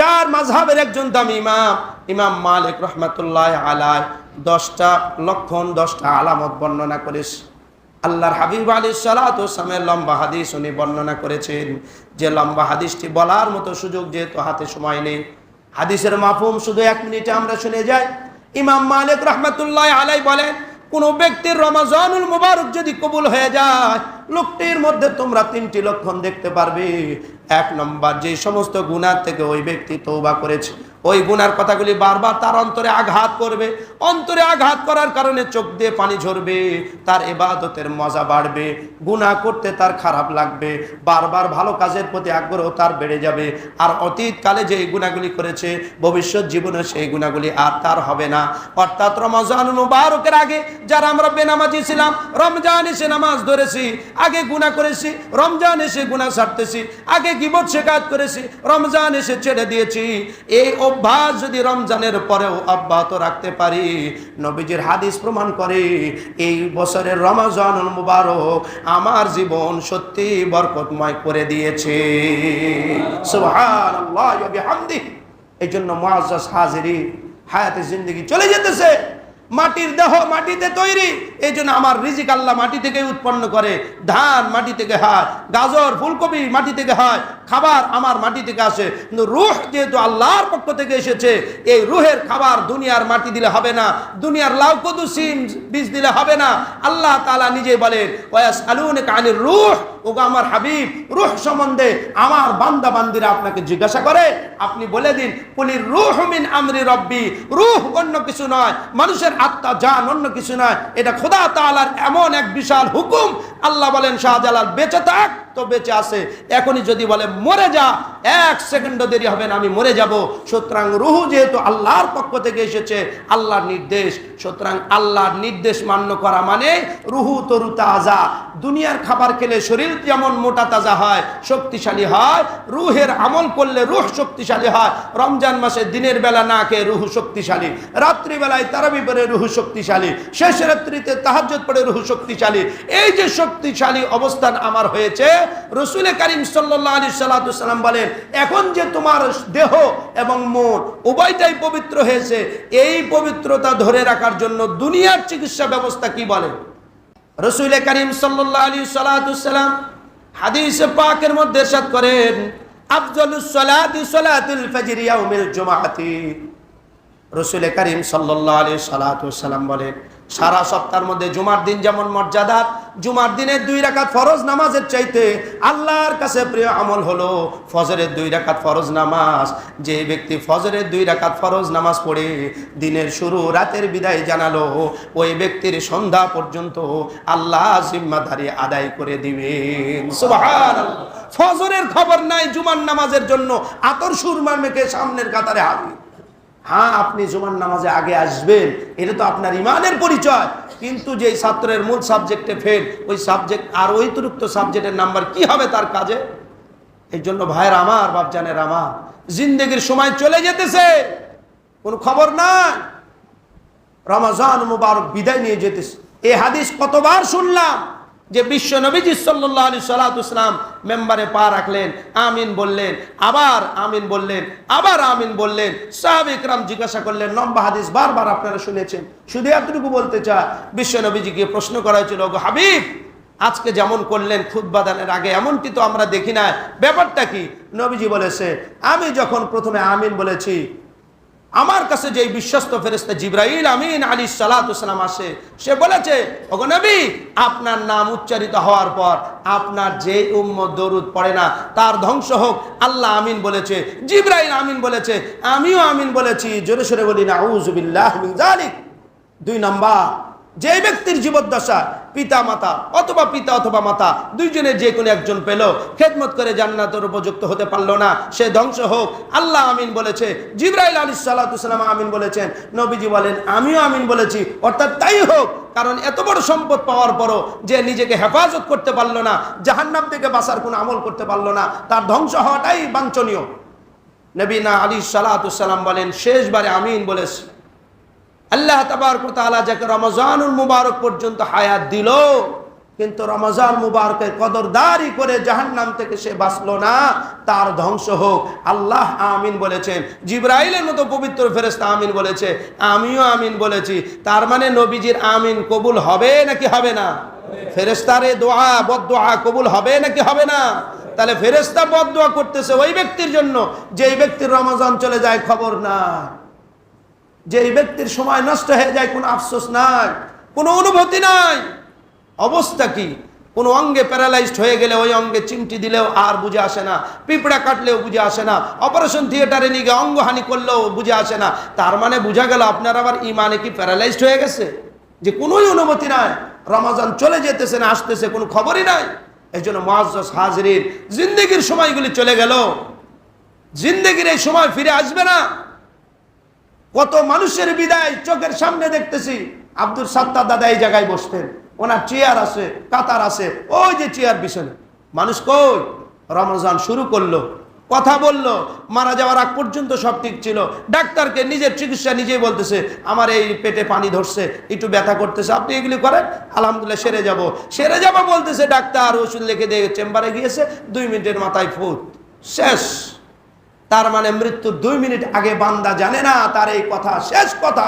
চার মাঝহাবের একজন দামি ইমাম ইমাম মালিক রহমাতুল্লাহ আলাই দশটা লক্ষণ, দশটা আলামত বর্ণনা করেছে। আল্লাহর হাবিব আলী সালামের লম্বা হাদিস উনি বর্ণনা করেছেন। যে লম্বা হাদিসটি বলার মতো সুযোগ যেহেতু হাতে সময় নেই, হাদিসের মাফুম শুধু এক মিনিটে আমরা শুনে যাই। ইমাম মালিক রহমাতুল্লাহ আলাই বলেন কোন ব্যক্তির রমাজানুল মুবারক যদি কবুল হয়ে যায়, লোকটির মধ্যে তোমরা তিনটি লক্ষণ দেখতে পারবে। এক নম্বর, যে সমস্ত গুণার থেকে ওই ব্যক্তি তৌবা করেছে ওই গুনার কথাগুলি বারবার তার অন্তরে আঘাত করবে। অন্তরে আঘাত করার কারণে চোখ দিয়ে পানি ঝরবে, তার এবাদতের মজা বাড়বে, গুনাহ করতে তার খারাপ লাগবে, বারবার ভালো কাজের প্রতি আগ্রহ তার বেড়ে যাবে। আর অতীতকালে যে গুণাগুলি করেছে, ভবিষ্যৎ জীবনে সেই গুণাগুলি আর তার হবে না। অর্থাৎ রমজান মুবারকের আগে যারা আমরা বেনামাজি ছিলাম, রমজান এসে নামাজ ধরেছি, আগে গুণা করেছি, রমজান এসে গুণা ছাড়তেছি আগে গিবত শেখাত করেছি, রমজান এসে ছেড়ে দিয়েছি। এই অভ্যাস যদি রমজানের পরেও অব্যাহত রাখতে পারি, নবীজির হাদিস প্রমাণ করে, এই বছরের রমজান মুবারক আমার জীবন সত্যি বরকতময় করে দিয়েছে। এই জন্য মহাজ হাজিরি হায়াতে জিন্দগি চলে যেতেছে। মাটির দেহ মাটিতে তৈরি। এই জন্য আমার রিজিক আল্লাহ মাটি থেকে উৎপন্ন করে। ধান মাটি থেকে হয়, গাজর, ফুলকপি মাটি থেকে হয়, খাবার আমার মাটি থেকে আসে। কিন্তু রুহ যেহেতু আল্লাহর পক্ষ থেকে এসেছে, এই রুহের খাবার দুনিয়ার মাটি দিলে হবে না, দুনিয়ার লাউ কদু সিম বীজ দিলে হবে না। আল্লাহ তালা নিজে বলেন ওয়াস আলুনে কানির রুহ ওগো আমার হাবিব, রুহ সম্বন্ধে আমার বান্দা বান্দিরা আপনাকে জিজ্ঞাসা করে, আপনি বলে দিন পুলির রুহ মিন আমরি রব্বি রুহ অন্য কিছু নয়, মানুষের আত্মা, জান অন্য কিছু নয়, এটা খোদা তালার এমন এক বিশাল হুকুম, আল্লাহ বলেন, শাহজালাল বেঁচে থাক। তো বেঁচে আছে। এখনই যদি বলে, মরে যা, এক সেকেন্ড দেরি হবে না, আমি মরে যাব। সুতরাং রুহু যেহেতু আল্লাহর পক্ষ থেকে এসেছে, আল্লাহর নির্দেশ। সুতরাং আল্লাহর নির্দেশ মান্য করা মানে রুহু তরু তাজা। দুনিয়ার খাবার খেলে শরীর যেমন মোটা তাজা হয়, শক্তিশালী হয়, রুহের আমল করলে রুহ শক্তিশালী হয়। রমজান মাসে দিনের বেলা না খেয়ে রুহু শক্তিশালী। রাত্রিবেলায় তারাবি পরে রুহু শক্তিশালী। শেষ রাত্রিতে তাহাজ্জুদ পড়ে রুহু শক্তিশালী। এই যে শক্তিশালী অবস্থান আমার হয়েছে রসুলে করিম সাল্লাহ আলী সাল্লাম বলেন, এখন যে তোমার দেহ এবং মন উভয়টাই পবিত্র হয়েছে, এই পবিত্রতা ধরে রাখার জন্য দুনিয়ার চিকিৎসা ব্যবস্থা কি বলে? রসুল করিম সাল্লাহ আলী সাল্লাম হাদিসে পাকের মধ্যে সাত করেন আফজলুস সালাতি রসুল করিম সাল্লাহ আলী সালাম বলেন সারা সপ্তাহের মধ্যে জুমার দিন যেমন মর্যাদা, জুমার দিনের দুই রাকাত ফরজ নামাজের চাইতে আল্লাহর কাছে প্রিয় আমল হলো ফজরের দুই রাকাত ফরজ নামাজ। যে ব্যক্তি ফজরের দুই রাকাত ফরজ নামাজ পড়ে, দিনের শুরু রাতের বিদায় জানালো, ওই ব্যক্তির সন্ধ্যা পর্যন্ত আল্লাহ জিম্মাদারি আদায় করে দিবেন। ফজরের খবর নাই জুমার নামাজের জন্য আতর সুরমা মেখে সামনের কাতারে হাবি হ্যাঁ আপনি জুমার নামাজে আগে আসবেন, এটা তো আপনার ইমানের পরিচয়। কিন্তু যে ছাত্রের মূল সাবজেক্টে ফেল ওই সাবজেক্ট আর অতিরিক্ত সাবজেক্টের নাম্বার কি হবে তার কাজে? এই জন্য ভাইয়ের আমার, বাপজানের আমার, জিন্দগির সময় চলে যেতেছে। কোন খবর নাই? রমাজান মুবারক বিদায় নিয়ে যেতেছে। এ হাদিস কতবার শুনলাম যে বিশ্ব নবীজি সাল্লাহ আলী সালাতাম মেম্বারে পা রাখলেন, আমিন বললেন, আবার আমিন বললেন, আবার আমিন বললেন। সাহাব ইকরাম জিজ্ঞাসা করলেন, লম্বা হাদিস বারবার আপনারা শুনেছেন, শুধু এতটুকু বলতে চায় নবীজিকে প্রশ্ন করা হয়েছিল হাবিব, আজকে যেমন করলেন খুদ্বাদানের আগে, এমনটি তো আমরা দেখি না। ব্যাপারটা কি? নবীজি বলেছে, আমি যখন প্রথমে আমিন বলেছি আমার কাছে যে বিশ্বস্ত ফেরেস্তা জিব্রাইল আমিন আলী সালাতাম আসে, সে বলেছে অগনবি নবী, আপনার নাম উচ্চারিত হওয়ার পর আপনার যে উম্মত দরুদ পড়ে না, তার ধ্বংস হোক। আল্লাহ আমিন বলেছে, জিব্রাইল আমিন বলেছে, আমিও আমিন বলেছি। জোরে সোরে বলি না উজুবিল্লাহ দুই নাম্বার যে ব্যক্তির জীবদ্দশা পিতা, মাতা, অথবা পিতা অথবা মাতা দুইজনের যে কোনো একজন পেল, খেদমত করে জান্নাতের উপযুক্ত হতে পারল না, সে ধ্বংস হোক। আল্লাহ আমিন বলেছে, জিব্রাইল আলী আমিন বলেছেন, নবীজি বলেন, আমিও আমিন বলেছি। অর্থাৎ তাই হোক, কারণ এত বড় সম্পদ পাওয়ার পরও যে নিজেকে হেফাজত করতে পারল না, জাহান্নাম থেকে বাঁচার কোনো আমল করতে পারল না, তার ধ্বংস হওয়াটাই বাঞ্ছনীয়। নবীনা আলী সাল্লাহাম বলেন, শেষবারে আমিন বলেছে। আল্লাহ তাবার তাআলা যাকে রমজানুল মুবারক পর্যন্ত হায়াত দিল, কিন্তু রমজান মুবারকের কদরদারি করে জাহান্নাম থেকে সে বাঁচলো না, তার ধ্বংস হোক। আল্লাহ আমিন বলেছেন, জিব্রাইলের মতো পবিত্র ফেরেস্তা আমিন বলেছে, আমিও আমিন বলেছি। তার মানে নবীজির আমিন কবুল হবে নাকি হবে না? ফেরেস্তারে দোয়া বদোয়া কবুল হবে নাকি হবে না? তাহলে ফেরেস্তা বদোয়া করতেছে ওই ব্যক্তির জন্য, যেই ব্যক্তির রমজান চলে যায় খবর না যেই ব্যক্তির সময় নষ্ট হয়ে যায়, কোনো আফসোস নাই, কোনো অনুভূতি নাই। অবস্থা কি? কোনো অঙ্গে প্যারালাইজড হয়ে গেলে ওই অঙ্গে চিমটি দিলেও আর বুঝে আসে না, পিঁপড়া কাটলেও বুঝে আসে না, অপারেশন থিয়েটারে নিয়ে গিয়ে অঙ্গহানি করলেও বুঝে আসে না। তার মানে বোঝা গেল আপনার আবার ইমানে কি প্যারালাইজড হয়ে গেছে? যে কোনোই অনুমতি নাই, রমাজান চলে যেতেছে না, আসতেছে, কোনো খবরই নাই। এই জন্য মহাজ হাজরির জিন্দগির সময়গুলি চলে গেল। জিন্দগির এই সময় ফিরে আসবে না। কত মানুষের বিদায় চোখের সামনে দেখতেছি। আব্দুল সাত্তার দাদা এই জায়গায় বসতেন। ওনার চেয়ার আছে, কাতার আছে, ওই যে চেয়ার পিছনে। মানুষ কই? রমজান শুরু করল। কথা বলল, মারা যাওয়ার আগ পর্যন্ত সব ঠিক ছিল। ডাক্তারকে নিজের চিকিৎসা নিজেই বলতেছে, আমার এই পেটে পানি ধরছে, একটু ব্যথা করতেছে, আপনি এগুলি করেন, আলহামদুলিল্লাহ সেরে যাব। সেরে যাব বলতেছে, ডাক্তার ওষুধ লিখে দিয়ে চেম্বারে গিয়েছে, দুই মিনিটের মাথায় ফুট। শেষ। তার মানে মৃত্যুর দুই মিনিট আগে বান্দা জানে না, তার এই কথা শেষ কথা।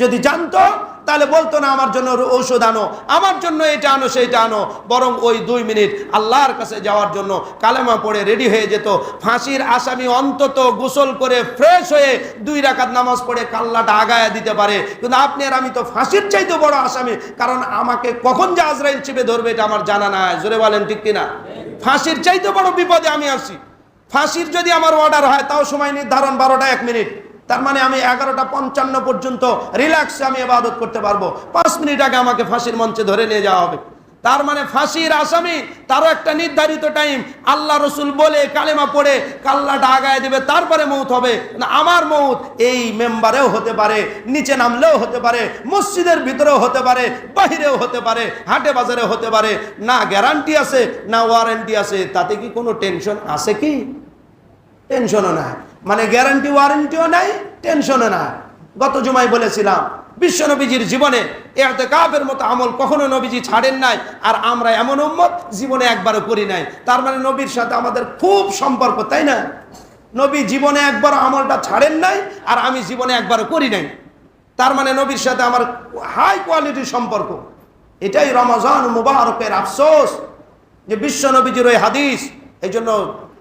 যদি জানতো, তাহলে বলতো না, আমার জন্য ঔষধ আনো, আমার জন্য এটা আনো, সেইটা আনো। বরং ওই দুই মিনিট আল্লাহর কাছে যাওয়ার জন্য কালেমা পড়ে রেডি হয়ে যেত। ফাঁসির আসামি অন্তত গোসল করে ফ্রেশ হয়ে দুই রাকাত নামাজ পড়ে কাল্লাটা আগায়া দিতে পারে। কিন্তু আপনি আর আমি তো ফাঁসির চাইতে বড় আসামি, কারণ আমাকে কখন যে আজরাইল চেপে ধরবে এটা আমার জানা নাই। জোরে বলেন ঠিক কিনা? ফাঁসির চাইতে বড় বিপদে আমি আসি ফাঁসির যদি আমার অর্ডার হয়, তাও সময় নির্ধারণ বারোটা, এক মিনিট। তার মানে আমি এগারোটা পঞ্চান্ন পর্যন্ত রিল্যাক্সে আমি এবাদত করতে পারব। পাঁচ মিনিট আগে আমাকে ফাঁসির মঞ্চে ধরে নিয়ে যাওয়া হবে। তার মানে ফাঁসির আসামি, তারও একটা নির্ধারিত টাইম আল্লাহ রসুল বলে কালেমা পড়ে, কাল্লাটা আগায় দেবে, তারপরে মৌত হবে। না, আমার মৌত এই মেম্বারেও হতে পারে, নিচে নামলেও হতে পারে, মসজিদের ভিতরেও হতে পারে, বাহিরেও হতে পারে, হাটে বাজারে হতে পারে। না গ্যারান্টি আছে, না ওয়ারেন্টি আছে, তাতে কি কোনো টেনশন আছে কি? টেনশনও নাই। মানে গ্যারান্টি ওয়ারেন্টিও নাই, টেনশনও নাই। গত জুমায় বলেছিলাম, বিশ্ব নবীজির জীবনে এতে কাপের মতো আমল কখনো নবীজি ছাড়েন নাই, আর আমরা এমন উম্মত জীবনে একবারও করি নাই। তার মানে নবীর সাথে আমাদের খুব সম্পর্ক, তাই না? নবী জীবনে একবার আমলটা ছাড়েন নাই, আর আমি জীবনে একবারও করি নাই। তার মানে নবীর সাথে আমার হাই কোয়ালিটির সম্পর্ক। এটাই রমজান মুবারকের আফসোস যে বিশ্ব নবীজির ওই হাদিস, এই জন্য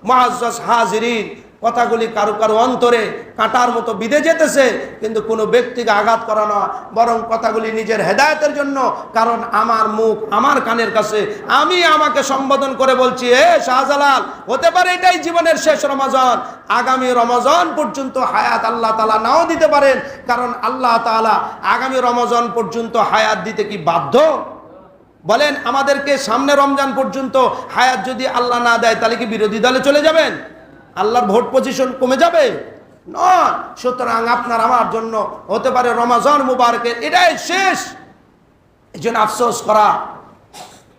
মহাজ হাজিরিন, কথাগুলি কারও কারও অন্তরে কাটার মতো বিধে যেতেছে, কিন্তু কোনো ব্যক্তিকে আঘাত করা না, বরং কথাগুলি নিজের হেদায়তের জন্য, কারণ আমার মুখ আমার কানের কাছে, আমি আমাকে সম্বোধন করে বলছি, এ শাহজালাল, হতে পারে এটাই জীবনের শেষ রমাজন, আগামী রমজান পর্যন্ত হায়াত আল্লাহ তালা নাও দিতে পারেন, কারণ আল্লাহ তালা আগামী রমজান পর্যন্ত হায়াত দিতে কি বাধ্য? বলেন, আমাদেরকে সামনে রমজান পর্যন্ত হায়াত যদি আল্লাহ না দেয়, তাহলে কি বিরোধী দলে চলে যাবেন? আল্লাহর ভোট পজিশন কমে যাবে? নয় সুতরাং আপনার আমার জন্য হতে পারে রমাজান মুবারকের এটাই শেষ। এই জন্য আফসোস করা।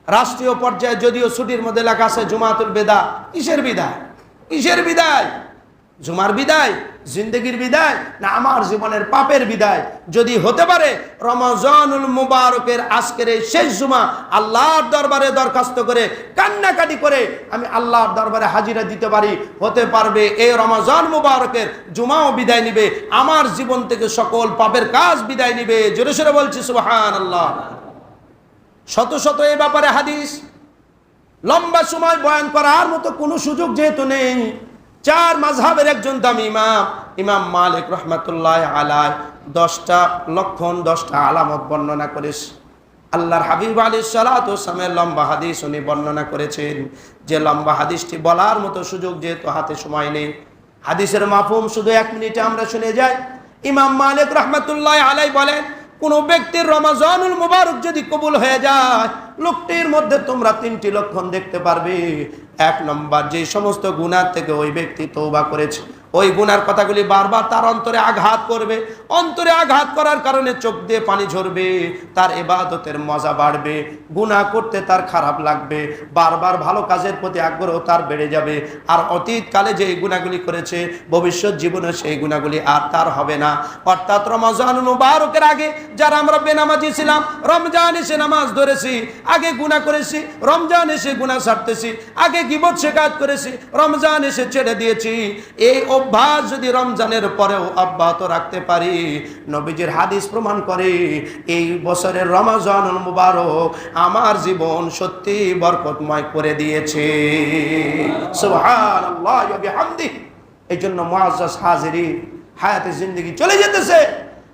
রাষ্ট্রীয় পর্যায়ে যদিও ছুটির মধ্যে লেখা আছে, জুমাতুল বেদা। কিসের বিদায়? কিসের বিদায়? জুমার বিদায়, জিন্দগির বিদায়, না আমার জীবনের পাপের বিদায়। যদি হতে পারে, রমজানুল মুবারকের আজকের এই শেষ জুমা আল্লাহর দরবারে দরখাস্ত করে, কান্নাকাটি করে আমি আল্লাহর দরবারে হাজিরা দিতে পারি। হতে পারবে, এই রমজান মুবারকের জুমাও বিদায় নিবে, আমার জীবন থেকে সকল পাপের কাজ বিদায় নিবে। জোরে সোরে বলছি সুহান আল্লাহ শত শত এ ব্যাপারে হাদিস, লম্বা সময় বয়ান করার মতো কোনো সুযোগ যেহেতু নেই। চার মাঝহাবের একজন দামি ইমাম ইমাম মালিক রহমাতুল্লাহ আলাই দশটা লক্ষণ, দশটা আলামত বর্ণনা করেছে। আল্লাহর হাবিব আলী সালামের লম্বা হাদিস উনি বর্ণনা করেছেন। যে লম্বা হাদিসটি বলার মতো সুযোগ যেহেতু হাতে সময় নেই, হাদিসের মাফুম শুধু এক মিনিটে আমরা শুনে যাই। ইমাম মালিক রহমাতুল্লাহ আলাই বলেন, কোন ব্যক্তির রমাজানুল মুবারক যদি কবুল হয়ে যায়, লোকটির মধ্যে তোমরা তিনটি লক্ষণ দেখতে পারবে। এক নম্বর, যে সমস্ত গুণার থেকে ওই ব্যক্তি তৌবা করেছে, ওই গুনার কথাগুলি বারবার তার অন্তরে আঘাত করবে। অন্তরে আঘাত করার কারণে চোখ দিয়ে পানি ঝরবে, তার এবাদতের মজা বাড়বে, গুনাহ করতে তার খারাপ লাগবে, বারবার ভালো কাজের প্রতি আগ্রহ তার বেড়ে যাবে। আর অতীতকালে যে গুণাগুলি করেছে, ভবিষ্যৎ জীবনে সেই গুণাগুলি আর তার হবে না। অর্থাৎ রমজান মুবারকের আগে যারা আমরা বেনামাজি ছিলাম, রমজান এসে নামাজ ধরেছি, আগে গুনাহ করেছি, রমজান এসে গুনাহ ছাড়তেছি আগে গিবত শেখাত করেছি, রমজান এসে ছেড়ে দিয়েছি। এই অভ্যাস যদি রমজানের পরেও অব্যাহত রাখতে পারি, নবীজির হাদিস প্রমাণ করে, এই বছরের রমজান মুবারক আমার জীবন সত্যি বরকতময় করে দিয়েছে। এই জন্য মুআজ্জাজ হাজিরি হায়াতে জিন্দগি চলে যেতেছে।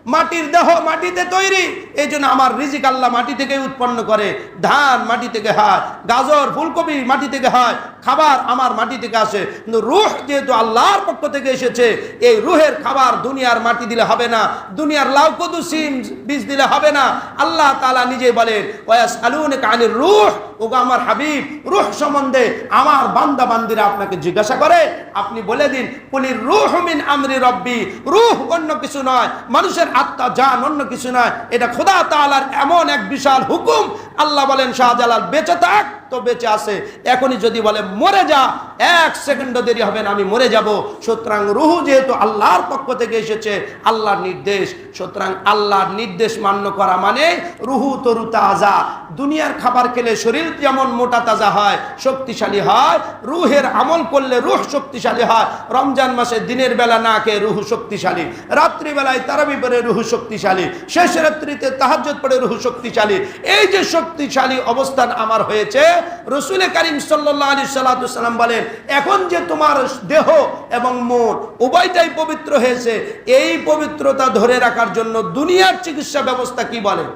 মাটির দেহ মাটিতে তৈরি। এই জন্য আমার রিজিক আল্লাহ মাটি থেকে উৎপন্ন করে। ধান মাটি থেকে হয়, গাজর, ফুলকপি মাটি থেকে হয়। খাবার আমার মাটি থেকে আসে, কিন্তু রুহ যেহেতু আল্লাহর পক্ষ থেকে এসেছে, এই রুহের খাবার দুনিয়ার মাটি দিলে হবে না, দুনিয়ার লাউ কদু সিম বীজ দিলে হবে না। আল্লাহ তাআলা নিজে বলেন ওয়াস আলুন কানির রুহ? ওগো আমার হাবিব, রুহ সম্বন্ধে আমার বান্দা বান্দিরা আপনাকে জিজ্ঞাসা করে, আপনি বলে দিন পুলির রুহ মিন আমরি রব্বি। রুহ অন্য কিছু নয়, মানুষের আত্মা, জান অন্য কিছু নয়, এটা খোদা তাআলার এমন এক বিশাল হুকুম। আল্লাহ বলেন, শাহজালাল, বেঁচে থাক। বেঁচে আছে। এখনই যদি বলে মরে যা এক সেকেন্ড দেরি হবে না, আমি মরে যাব। সুতরাং রুহু যেহেতু আল্লাহর পক্ষ থেকে এসেছে, আল্লাহর নির্দেশ। সুতরাং আল্লাহর নির্দেশ মান্য করা মানে রুহু তরু তাজা। দুনিয়ার খাবার খেলে শরীর যেমন মোটা তাজা হয়, শক্তিশালী হয়, রুহের আমল করলে রুহ শক্তিশালী হয়। রমজান মাসে দিনের বেলা না খেয়ে রুহু শক্তিশালী। রাত্রিবেলায় তারাবি পরে রুহু শক্তিশালী। শেষ রাত্রিতে তাহাজ্জত পড়ে রুহু শক্তিশালী। এই যে শক্তিশালী অবস্থান আমার হয়েছে, রসুল করিম সাল্লাহ আলী সাল্লাম বলেন এখন যে তোমার দেহ এবং মন উভয়টাই পবিত্র হয়েছে, এই পবিত্রতা ধরে রাখার জন্য দুনিয়ার চিকিৎসা ব্যবস্থা কি বলে?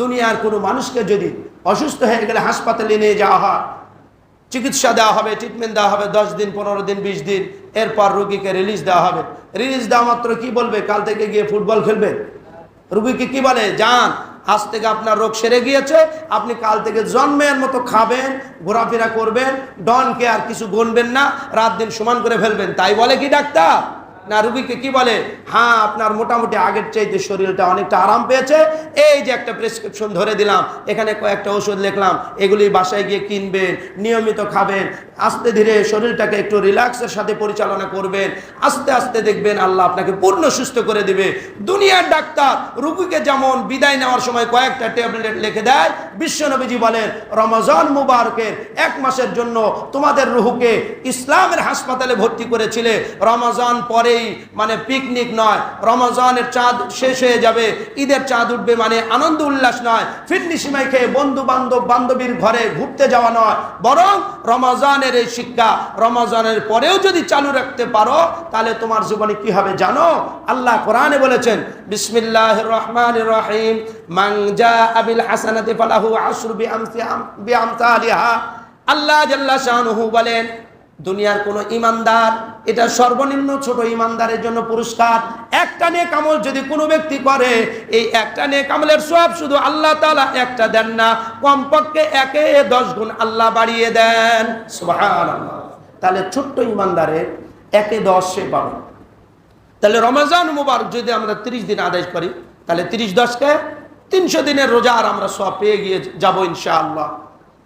দুনিয়ার কোনো মানুষকে যদি অসুস্থ হয়ে গেলে হাসপাতালে নিয়ে যাওয়া হয়, চিকিৎসা দেওয়া হবে ট্রিটমেন্ট দেওয়া হবে, দশ দিন, পনেরো দিন, বিশ দিন, এরপর রুগীকে রিলিজ দেওয়া হবে। রিলিজ দেওয়া মাত্র কি বলবে? কাল থেকে গিয়ে ফুটবল খেলবে? রুগীকে কি বলে? যান আজ থেকে আপনার রোগ সেরে গিয়েছে, আপনি কাল থেকে জন্মের মতো খাবেন, ঘোরাফেরা করবেন ডনকে আর কিছু গুনবেন না, রাত দিন সমান করে ফেলবেন। তাই বলে কি ডাক্তার? না রুগীকে কি বলে? হ্যাঁ আপনার মোটামুটি আগের চাইতে শরীরটা অনেকটা আরাম পেয়েছে। এই যে একটা প্রেসক্রিপশন ধরে দিলাম, এখানে কয়েকটা ওষুধ লিখলাম, এগুলি বাসায় গিয়ে কিনবেন, নিয়মিত খাবেন, আস্তে ধীরে শরীরটাকে একটু রিল্যাক্সের সাথে পরিচালনা করবেন, আস্তে আস্তে দেখবেন আল্লাহ আপনাকে পূর্ণ সুস্থ করে দিবে। দুনিয়ার ডাক্তার রুগীকে যেমন বিদায় নেওয়ার সময় কয়েকটা ট্যাবলেট লিখে দেয় বিশ্বনবীজি বলেন, রমজান মুবারকের এক মাসের জন্য তোমাদের রুহুকে ইসলামের হাসপাতালে ভর্তি করেছিলে। রমজান পরেই মানে পিকনিক নয়। রমজানের চাঁদ শেষ হয়ে যাবে, ঈদের চাঁদ উঠবে মানে আনন্দ উল্লাস নয়। ফিরনি সীমায় খেয়ে বন্ধু বান্ধব বান্ধবীর ঘরে ঘুরতে যাওয়া নয়। বরং রমজানের এই শিক্ষা, রমজানের পরেও যদি চালু রাখতে পারো, তাহলে তোমার জীবনে কি হবে জানো? আল্লাহ কোরআনে বলেছেন বিসমিল্লাহ রহমান রহিম মাংজা আবিল হাসানাতে ফালাহু আশরু বিআমসি বিআমসালিহা। আল্লাহ জাল্লা শাহনুহু বলেন দুনিয়ার কোন ইমানদার, এটা সর্বনিম্ন ছোট ইমানদারের জন্য পুরস্কার। একটা নেক আমল যদি কোনো ব্যক্তি করে, এই একটা নেক আমলের সব শুধু আল্লাহ তাআলা একটা দেন না, কমপক্ষে একে দশ গুণ আল্লাহ বাড়িয়ে দেন। তাহলে ছোট্ট ইমানদারের একে দশে পাবে। তাহলে রমজান মুবারক যদি আমরা তিরিশ দিন আদায় করি, তাহলে তিরিশ দশকে তিনশো দিনের রোজার আমরা সব পেয়ে গিয়ে যাব ইনশাআল্লাহ।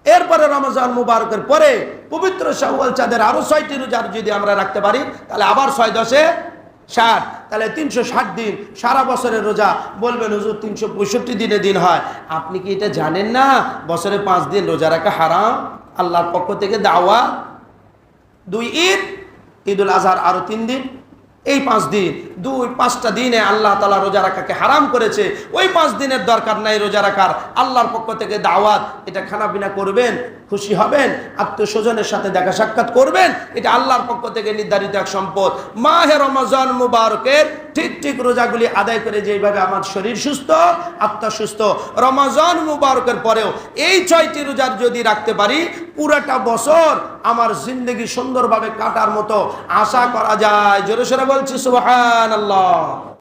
এরপরে রমজান মুবারকের পরে পবিত্র শাওয়াল চাঁদের আরও ছয়টি রোজার যদি আমরা রাখতে পারি, তাহলে আবার ছয় দশে ষাট। তাহলে তিনশো ষাট দিন, সারা বছরের রোজা। বলবেন, হুজুর, তিনশো পঁয়ষট্টি দিনে দিন হয়। আপনি কি এটা জানেন না? বছরে পাঁচ দিন রোজা রাখা হারাম? আল্লাহর পক্ষ থেকে দাওয়া। দুই ঈদ, ঈদুল আজহার আরও তিন দিন। এই পাঁচ দিন, দুই, পাঁচটা দিনে আল্লাহ তালা রোজা রাখাকে হারাম করেছে। ওই পাঁচ দিনের দরকার নাই রোজা রাখার। আল্লাহর পক্ষ থেকে দাওয়াত, এটা খানাপিনা করবেন, খুশি হবেন আত্মীয় স্বজনের সাথে দেখা সাক্ষাৎ করবেন, এটা আল্লাহর পক্ষ থেকে নির্ধারিত এক সম্পদ। মাহে রমজান মুবারকের ঠিক ঠিক রোজাগুলি আদায় করে যেভাবে আমার শরীর সুস্থ, আত্মা সুস্থ, রমজান মুবারকের পরেও এই ছয়টি রোজার যদি রাখতে পারি, পুরাটা বছর আমার জিন্দগি সুন্দরভাবে কাটার মতো আশা করা যায়। জোরে, সোরে বলছি সুবাহ আল্লাহ